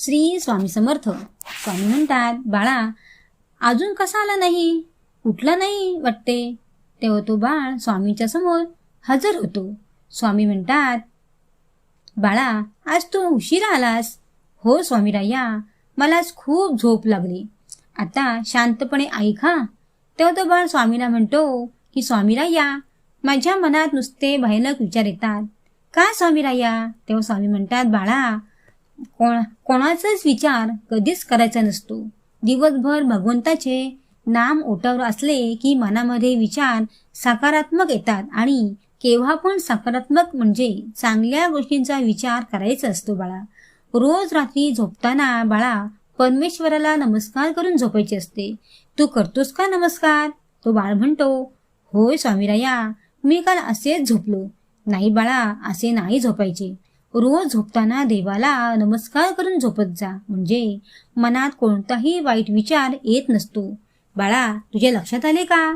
श्री स्वामी समर्थ. स्वामी म्हणतात बाळा अजून कसा आला नाही? उठला नाही वाटते. तेव्हा तो बाळ स्वामीच्या समोर हजर होतो. स्वामी म्हणतात बाळा आज तू उशिरा आलास. हो स्वामीराया मला आज खूप झोप लागली. आता शांतपणे ऐका तेव्हा तो बाळ स्वामीला म्हणतो की स्वामीराया माझ्या मनात नुसते भयानक विचार येतात. का स्वामीराया? तेव्हा स्वामी म्हणतात बाळा कोणा कोणाचाच विचार कधीच करायचा नसतो. दिवसभर भगवंताचे नाम ओटावर असले की मनामध्ये विचार सकारात्मक येतात आणि केव्हा पण सकारात्मक म्हणजे चांगल्या गोष्टींचा विचार करायचा असतो बाळा. रोज रात्री झोपताना बाळा परमेश्वराला नमस्कार करून झोपायचे असते. तू करतोस का नमस्कार? तो बाळ म्हणतो. होय स्वामीराया मी काल असेच झोपलो. नाही बाळा असे नाही झोपायचे. रोज झोपताना देवाला नमस्कार करून झोपत जा. म्हणजे मनात कोणताही वाईट विचार येत नसतो. बाळा तुझ्या लक्षात आले का?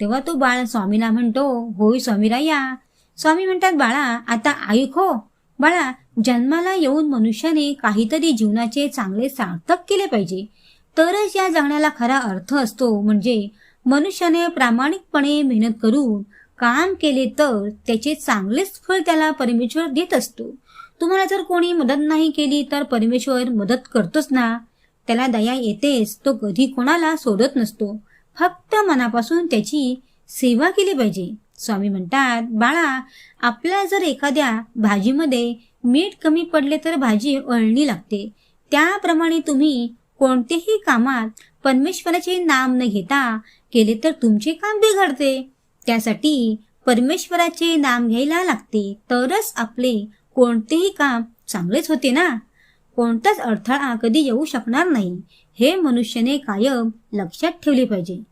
तेव्हा तो बाळ स्वामीला म्हणतो होय स्वामीराया. स्वामी म्हणतात बाळा आता ऐक हो. बाळा जन्माला येऊन मनुष्याने काहीतरी जीवनाचे चांगले सार्थक केले पाहिजे. तरच या जगण्याला खरा अर्थ असतो. म्हणजे मनुष्याने प्रामाणिकपणे मेहनत करून काम केले तर त्याचे चांगलेच फळ त्याला परमेश्वर देत असतो. तुम्हाला जर कोणी मदत नाही केली तर परमेश्वर मदत करतोच ना. त्याला दया येतेच तो कधी कोणाला सोडत नसतो. फक्त मनापासून त्याची सेवा केली पाहिजे. स्वामी म्हणतात बाळा आपल्याला जर एखाद्या भाजीमध्ये मीठ कमी पडले तर भाजी अळणी लागते. त्याप्रमाणे तुम्ही कोणतेही कामात परमेश्वराचे नाम न घेता केले तर तुमचे काम बिघडते. त्यासाठी परमेश्वराचे नाम घ्यायला लागते. तरच आपले कोणतेही काम चांगलेच होते ना? कोणताच अडथळा कधी येऊ शकणार नाही. हे मनुष्याने कायम लक्षात ठेवले पाहिजे.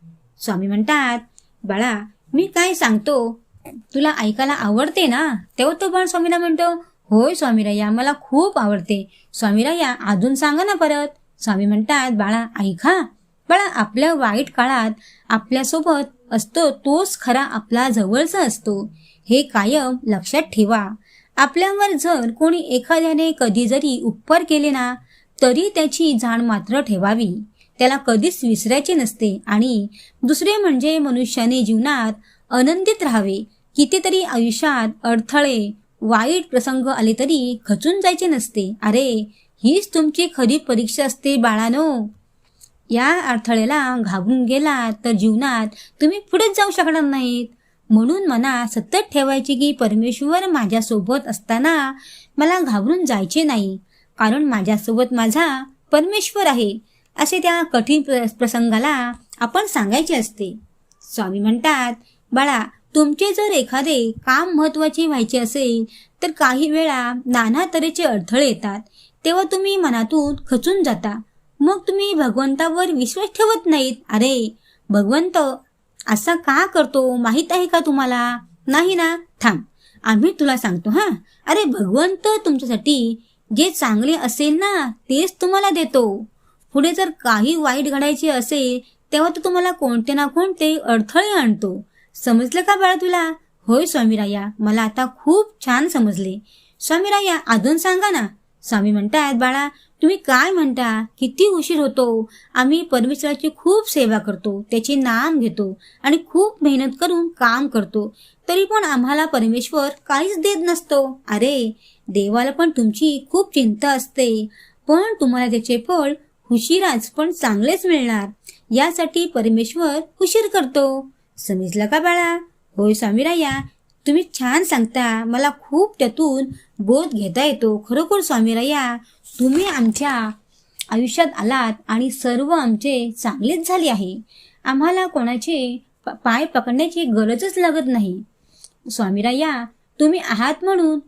स्वामी म्हणतात बाळा मी काय सांगतो? तुला ऐकायला आवडते ना? तेव्हा तो बाळ स्वामीला म्हणतो होय स्वामीराया मला खूप आवडते. स्वामीराया अजून सांगा ना परत. स्वामी म्हणतात बाळा ऐका. बाळा आपल्या वाईट काळात आपल्यासोबत असतो तोच खरा आपला जवळचा असतो. हे कायम लक्षात ठेवा. आपल्यावर जर कोणी एखाद्याने कधी जरी उपकार केले ना तरी त्याची जाण मात्र ठेवावी. त्याला कधीच विसरायचे नसते आणि दुसरे म्हणजे मनुष्याने जीवनात आनंदित राहावे. कितीतरी आयुष्यात अडथळे वाईट प्रसंग आले तरी खचून जायचे नसते. अरे हीच तुमची खरी परीक्षा असते बाळानो. या अडथळ्याला घाबरून गेला तर जीवनात तुम्ही पुढेच जाऊ शकणार नाहीत. म्हणून मना सतत ठेवायचे की परमेश्वर माझ्यासोबत असताना मला घाबरून जायचे नाही. कारण माझ्यासोबत माझा परमेश्वर आहे असे त्या कठीण प्र- प्रसंगाला आपण सांगायचे असते. स्वामी म्हणतात बाळा तुमचे जर एखादे काम महत्त्वाचे व्हायचे असेल तर काही वेळा नाना तऱ्हेचे अडथळे येतात. तेव्हा तुम्ही मनातून खचून जाता. मग तुम्ही भगवंतावर विश्वास ठेवत नाहीत? अरे भगवंत असा का करतो? माहीत आहे का तुम्हाला? नाही ना? थांब आम्ही तुला सांगतो हा? अरे भगवंत तुमच्यासाठी जे चांगले असेल ना तेच तुम्हाला देतो. पुढे जर काही वाईट घडायचे असेल तेव्हा तो तुम्हाला कोणते ना कोणते अडथळे आणतो. समजलं का बाळा तुला? होय स्वामीराया मला आता खूप छान समजले. स्वामीराया अजून सांगा ना स्वामी म्हणतात बाळा तुम्ही काय म्हणता? किती उशीर होतो. आम्ही परमेश्वराची खूप सेवा करतो त्याचे नाम घेतो आणि खूप मेहनत करून काम करतो. तरी पण आम्हाला परमेश्वर काहीच देत नसतो. अरे देवाला पण तुमची खूप चिंता असते. पण तुम्हाला त्याचे फळ उशिराच पण चांगलेच मिळणार. यासाठी परमेश्वर उशीर करतो. समजलं का बाळा? होय स्वामीराया तुम्ही छान सांगता. मला खूप त्यातून बोध घेता येतो. खरोखर स्वामीराया तुम्ही आमच्या आयुष्यात आलात आणि सर्व आमचे चांगलेच झाले आहे. आम्हाला कोणाचे प- पाय पकडण्याची गरजच लागत नाही. स्वामीराया तुम्ही आहात म्हणून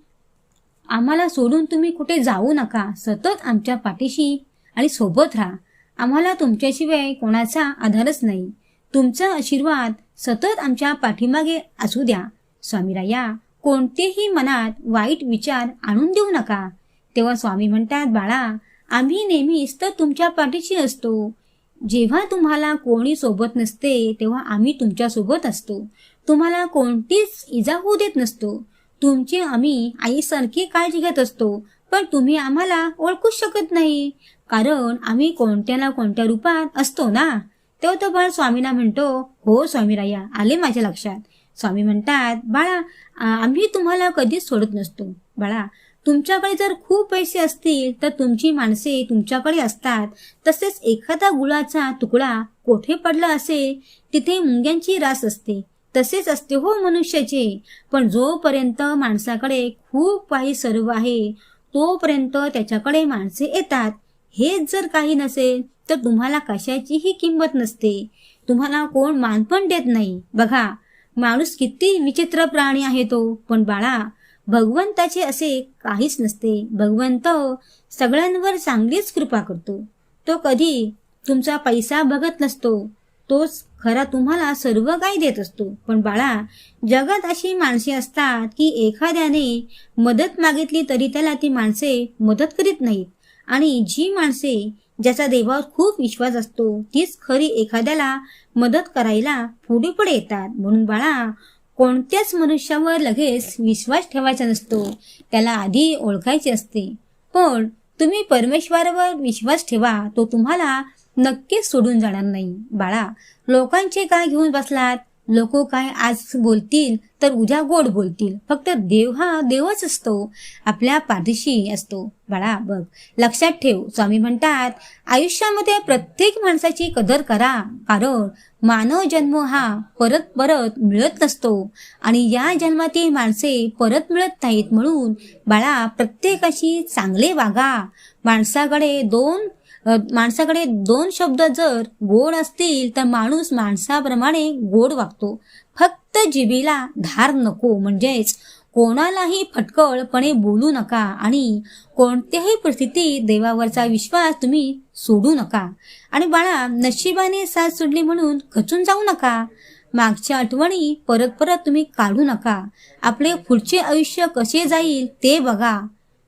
आम्हाला सोडून तुम्ही कुठे जाऊ नका. सतत आमच्या पाठीशी आणि सोबत राहा. आम्हाला तुमच्याशिवाय कोणाचा आधारच नाही. तुमचा आशीर्वाद सतत आमच्या पाठीमागे असू द्या. स्वामीराया कोणतेही मनात वाईट विचार आणून देऊ नका. तेव्हा स्वामी म्हणतात बाळा आम्ही नेहमीच तर तुमच्या पाठीशी असतो. जेव्हा तुम्हाला कोणी सोबत नसते तेव्हा आम्ही तुमच्यासोबत असतो. तुम्हाला कोणतीच इजा होऊ देत नसतो. तुमची आम्ही आईसारखी काळजी घेत असतो पण तुम्ही आम्हाला ओळखूच शकत नाही. कारण आम्ही कोणत्या ना कोणत्या रूपात असतो ना? तेव्हा तो बाळ स्वामीना म्हणतो हो स्वामीराया आले माझ्या लक्षात. स्वामी म्हणतात बाळा आम्ही तुम्हाला कधीच सोडत नसतो. बाळा तुमच्याकडे जर खूप पैसे असतील तर तुमची माणसे तुमच्याकडे असतात. तसेच एखादा गुळाचा तुकडा कोठे पडला असेल तिथे मुंग्यांची रास असते. तसेच असते हो मनुष्याचे. पण जोपर्यंत माणसाकडे खूप काही सर्व आहे तोपर्यंत त्याच्याकडे माणसे येतात. हेच जर काही नसेल तर तुम्हाला कशाचीही किंमत नसते. तुम्हाला कोण मान पण देत नाही. बघा माणूस किती विचित्र प्राणी आहे तो. पण बाळा भगवंताचे असे काहीच नसते. भगवंत सगळ्यांवर चांगलीच कृपा करतो. तो कधी तुमचा पैसा बघत नसतो. तोच खरा तुम्हाला सर्व काही देत असतो. पण बाळा जगात अशी माणसे असतात की एखाद्याने मदत मागितली तरी त्याला ती माणसे मदत करीत नाहीत. आणि जी माणसे ज्याचा देवावर खूप विश्वास असतो तीच खरी एखाद्याला मदत करायला पुढे पुढे येतात. म्हणून बाळा कोणत्याच मनुष्यावर लगेच विश्वास ठेवायचा नसतो. त्याला आधी ओळखायचे असते. पण तुम्ही परमेश्वरावर विश्वास ठेवा तो तुम्हाला नक्कीच सोडून जाणार नाही. बाळा लोकांचे काय घेऊन बसलात? लोक काय आज बोलतील तर उद्या गोड बोलतील. फक्त देव हा देवच असतो आपल्या पाठीशी असतो. बाळा बघ लक्षात ठेव स्वामी म्हणतात आयुष्यामध्ये प्रत्येक माणसाची कदर करा कारण मानव जन्म हा परत परत मिळत नसतो. आणि या जन्मातील माणसे परत मिळत नाहीत म्हणून बाळा प्रत्येकाशी चांगले वागा. माणसाकडे दोन माणसाकडे दोन शब्द जर गोड असतील तर माणूस माणसाप्रमाणे गोड वागतो. फक्त जिबीला धार नको म्हणजेच कोणालाही फटकळपणे बोलू नका आणि कोणत्याही परिस्थितीत देवावरचा विश्वास तुम्ही सोडू नका. आणि बाळा नशिबाने साथ सोडली म्हणून खचून जाऊ नका. मागच्या आठवणी परत परत तुम्ही काढू नका. आपले पुढचे आयुष्य कसे जाईल ते बघा.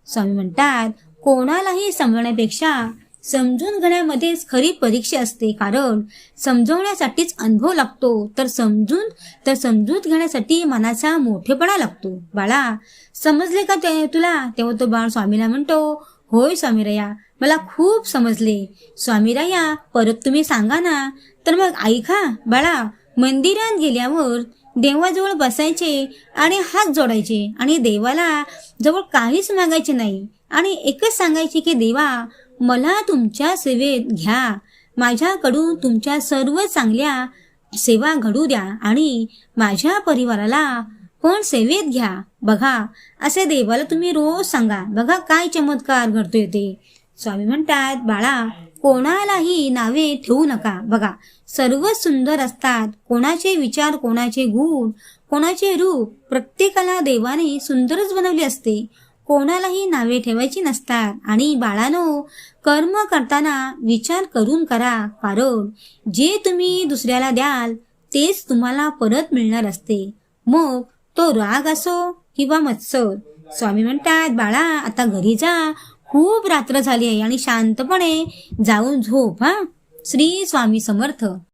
स्वामी म्हणतात कोणालाही समजण्यापेक्षा समजून घेण्यामध्येच खरी परीक्षा असते. कारण समजवण्यासाठीच अनुभव लागतो. तर समजून तर समजूत घेण्यासाठी मनाचा मोठेपणा लागतो. बाळा समजले का ते तुला? तेव्हा तो बाळ स्वामीला म्हणतो होय स्वामीराया मला खूप समजले. स्वामीराया परत तुम्ही सांगा ना. तर मग ऐका बाळा मंदिरात गेल्यावर देवाजवळ बसायचे आणि हात जोडायचे. आणि देवाला जवळ काहीच मागायचे नाही. आणि एकच सांगायचे की देवा मला तुमच्या सेवेत घ्या. माझ्याकडून तुमच्या सर्व चांगल्या सेवा घडू द्या आणि माझ्या परिवाराला पण सेवेत घ्या. बघा असे देवाला तुम्ही रोज सांगा. बघा काय चमत्कार घडतोय ते. स्वामी म्हणतात बाळा कोणालाही नावे ठेवू नका. बघा सर्व सुंदर असतात. कोणाचे विचार कोणाचे गुण कोणाचे रूप प्रत्येकाला देवाने सुंदरच बनवले असते. कोणालाही नावे ठेवायची नसतात. आणि बाळानो कर्म करताना विचार करून करा कारण जे तुम्ही दुसऱ्याला द्याल तेच तुम्हाला परत मिळणार असते. मग तो राग असो किंवा मत्सर. स्वामी म्हणतात बाळा आता घरी जा. खूप रात्र झाली आहे आणि शांतपणे जाऊन झोप हा. श्री स्वामी समर्थ.